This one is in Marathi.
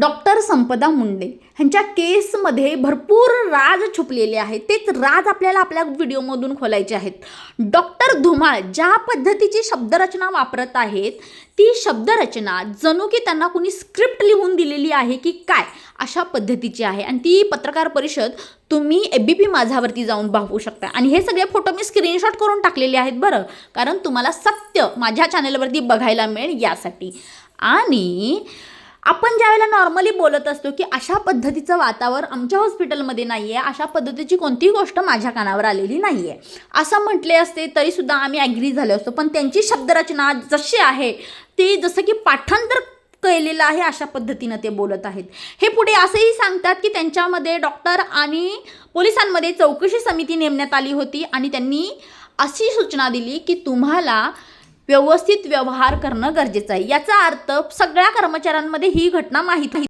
डॉक्टर संपदा मुंडे ह्यांच्या केसमध्ये भरपूर राज छुपलेले आहेत. तेच राज आपल्याला आपल्या व्हिडिओमधून खोलायचे आहेत. डॉक्टर धुमाळ ज्या पद्धतीची शब्दरचना वापरत आहेत ती शब्दरचना जणू की त्यांना कुणी स्क्रिप्ट लिहून दिलेली आहे की काय अशा पद्धतीची आहे. आणि ती पत्रकार परिषद तुम्ही ए बी पी माझावरती जाऊन पाहू शकता. आणि हे सगळे फोटो मी स्क्रीनशॉट करून टाकलेले आहेत बरं कारण तुम्हाला सत्य माझ्या चॅनलवरती बघायला मिळेल यासाठी. आणि आपण ज्यावेळेला नॉर्मली बोलत असतो की अशा पद्धतीचं वातावरण आमच्या हॉस्पिटलमध्ये नाही आहे अशा पद्धतीची कोणतीही गोष्ट माझ्या कानावर आलेली नाही आहे असं म्हटले असते तरीसुद्धा आम्ही ॲग्री झालो असतो. पण त्यांची शब्दरचना जशी आहे ती जसं की पाठांतर केलेलं आहे अशा पद्धतीनं ते बोलत आहेत. हे पुढे असंही सांगतात की त्यांच्यामध्ये डॉक्टर आणि पोलिसांमध्ये चौकशी समिती नेमण्यात आली होती आणि त्यांनी अशी सूचना दिली की तुम्हाला व्यवस्थित व्यवहार करणं गरजेचं आहे. याचा अर्थ सगळ्या कर्मचाऱ्यांमध्ये ही घटना माहीत